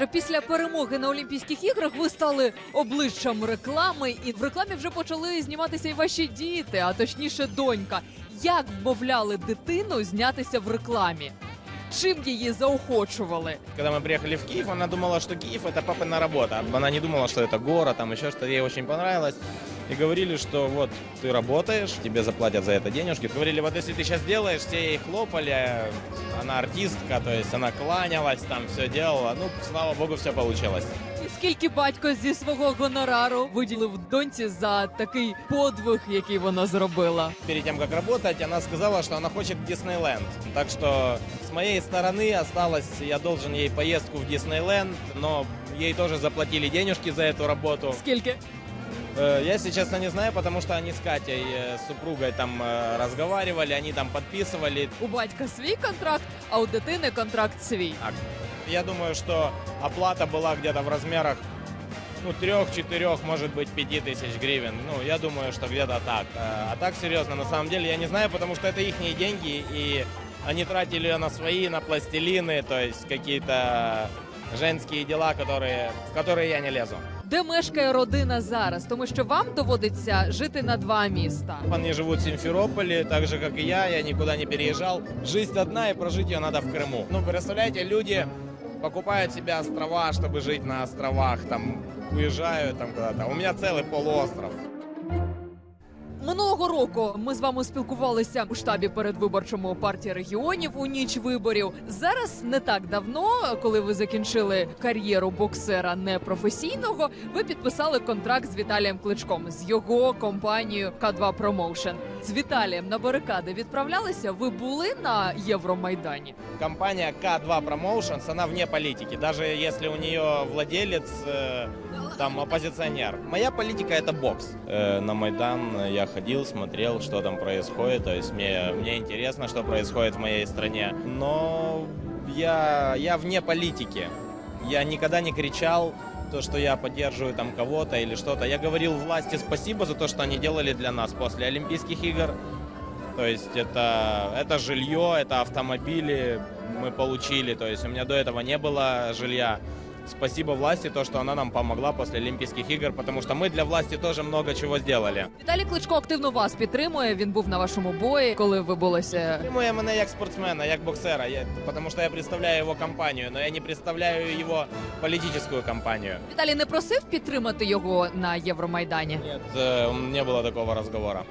Олександре, після перемоги на Олімпійських іграх ви стали обличчям реклами, і в рекламі вже почали зніматися і ваші діти, а точніше, донька. Як вмовляли дитину знятися в рекламі? Чим її заохочували? Когда мы приехали в Киев, она думала, что Киев это папина работа. Она не думала, что это город, там еще что-то. Ей очень понравилось. И говорили, что вот ты работаешь, тебе заплатят за это денежки. Говорили, вот если ты сейчас делаешь, все ей хлопали, она артистка, то есть она кланялась, там все делала. Ну, слава богу, все получилось. І скільки батько зі свого гонорару виділив доньці за такий подвиг, який вона зробила? Перед тем, как работать, она сказала, что она хочет в Диснейленд. Так что с моей стороны осталось, я должен ей поездку в Диснейленд, но ей тоже заплатили денежки за эту работу. Скільки? Э, Я, если честно, не знаю, потому что они с Катей, э, с супругой там э, разговаривали, они там подписывали. У батька свій контракт, а у дитини контракт свій. Так, Я думаю, что оплата была где-то в размерах ну, трех-четырех, может быть, пяти тысяч гривен. Ну, я думаю, что где-то так. Э, А так, серьезно, на самом деле, я не знаю, потому что это их деньги, и они тратили ее на свои, на пластилины, то есть какие-то женские дела, которые, в которые я не лезу. Де мешкає родина зараз? Тому що вам доводиться жити на два міста. Они живут в Симферополе, так же, как и я, я никуда не переезжал. Жизнь одна, и прожить ее надо в Крыму. Ну, представляете, люди покупают себе острова, чтобы жить на островах, там, уезжают там куда-то. У меня целый полуостров. Минулого року ми з вами спілкувалися у штабі передвиборчому партії регіонів у ніч виборів. Зараз не так давно, коли ви закінчили кар'єру боксера непрофесійного, ви підписали контракт з Віталієм Кличком з його компанією К2 Promotion. З Віталієм на барикади відправлялися. Ви були на Євромайдані? Компания К2 Promotions, она вне политики, даже если у нее владелец э, там оппозиционер. Моя политика это бокс. Э, на Майдан я ходил, смотрел, что там происходит, то есть мне, мне интересно, что происходит в моей стране. Но я, я вне политики. Я никогда не кричал, то, что я поддерживаю там кого-то или что-то. Я говорил власти спасибо за то, что они делали для нас после Олимпийских игр. То есть это, это жилье, это автомобили мы получили. То есть у меня до этого не было жилья. Спасибо власти, то, что она нам помогла после Олимпийских игр, потому что мы для власти тоже много чего сделали. Віталій Кличко активно вас підтримує. Він був на вашому бої, коли ви билися. Підтримує мене як спортсмена, як боксера, я, потому что я представляю его компанию, но я не представляю его политическую компанию. Віталій не просив підтримати його на Євромайдані. Нет, э, не было такого разговора.